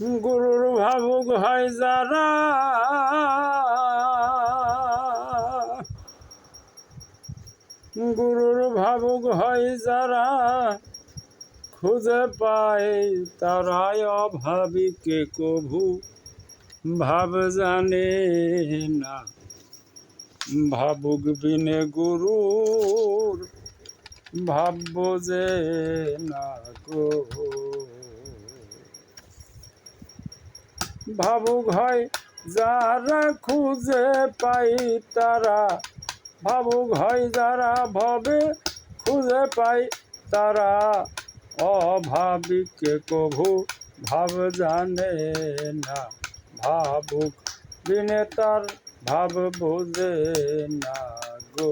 গুরুর ভাবুক হয় যারা। গুরুর ভাবুক হয় যারা খুঁজে পায়, তারাই অভাবিকে কভু ভাব জানে না। ভাবুক বিনে গুরুর ভাবব যে না গো। ভাবুক হয়, যারা খুঁজে পাই তারা। ভাবুক হয়, যারা ভবে, খুঁজে পাই তারা। অভাবিককে কভু ভাব জানে না, ভাবুক বিনে তার ভাব বোঝে না গো।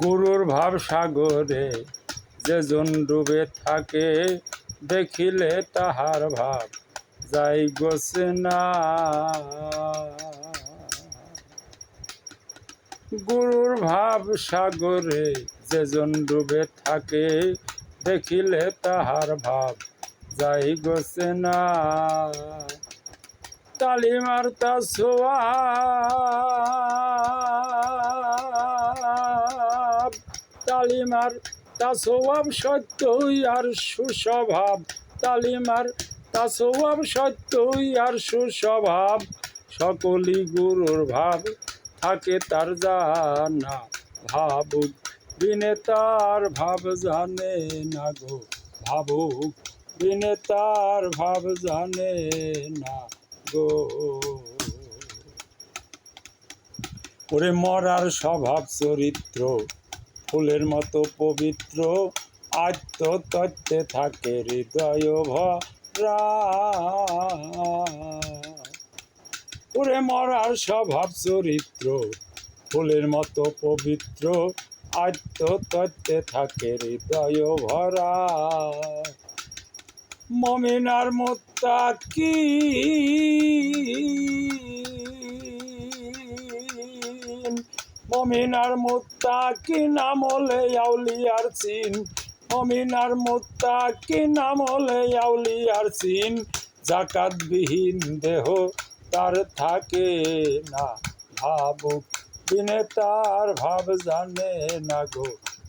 গুরুর ভাব সাগরে যেজন ডুবে থাকে দেখিলে তাহার ভাব, যাই গোছে না গুরুর ভাব সাগরে যেজন ডুবে থাকে, দেখিলে তাহার ভাব, যাই গোছে না তালিমার তা সোয়াব তালিমার তা স্বভাব সত্যই আর সুস্বভাব। তালিমার তা স্বভাব সত্যই আর সুস্বভাব। সকলই গুরুর ভাব থাকে তার জানা। ভাবুক বিনে তার ভাব জানে না গো। ভাবুক বিনে তার ভাব জানে না গো। ওরে মরার স্বভাব চরিত্র ফুলের মতো পবিত্র আত্মতত্ত্বে থাকে হৃদয় ভরা। মরার স্বভাব চরিত্র, ফুলের মতো পবিত্র আত্মতত্ত্বে থাকে হৃদয় ভরা। মমিনার মোত্তা কি মমিনার মোত্তা কি নাম হলে আউলিয়ার চিন? অমিনার মোত্তা কি নাম হলে আউলিয়ার চিন? জাকাতবিহীন দেহ তার থাকে না ভাবুক। বিনে তার ভাব জানে না গো,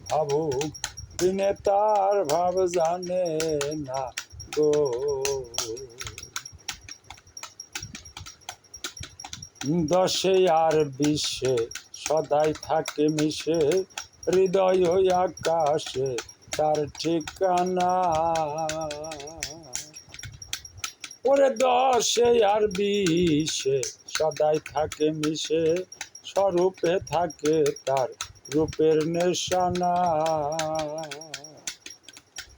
ভাবুক। বিনে তার ভাব জানে না গো। দশে আর বিশ্বে সদাই থাকে মিশে, হৃদয় হই আকাশে, তার ঠিকানা। ওরে দশে আর বিশে, সদাই থাকে মিশে, স্বরূপে থাকে তার রূপের নেশানা।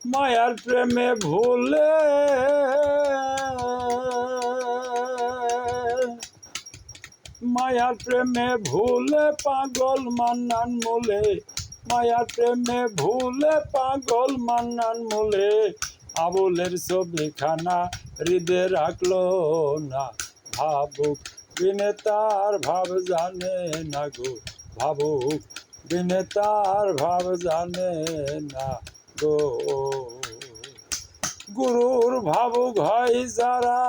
মায়ার প্রেমে ভুলে মায়ার প্রেমে ভুলে পাগল মান্নান মোলে। মায়ার প্রেমে ভুলে পাগল মান্নান মোলে। আবুলের ছবিখানা হৃদে রাখল না। ভাবুক বিনে তার ভাব জানে না গো। ভাবুক বিনে তার ভাব জানে না গো। গুরুর ভাবুক হয় যারা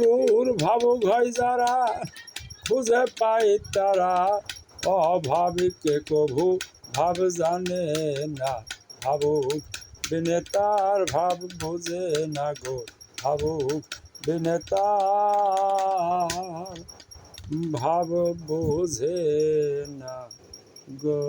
গুরুর ভাবুক হয় যারা, খুঁজে পায় তারা। অভাবিককে কভু ভাব জানে না, ভাবুক বিনে তার ভাব বোঝে না গো, ভাবুক বিনে তার ভাব বোঝে না গো।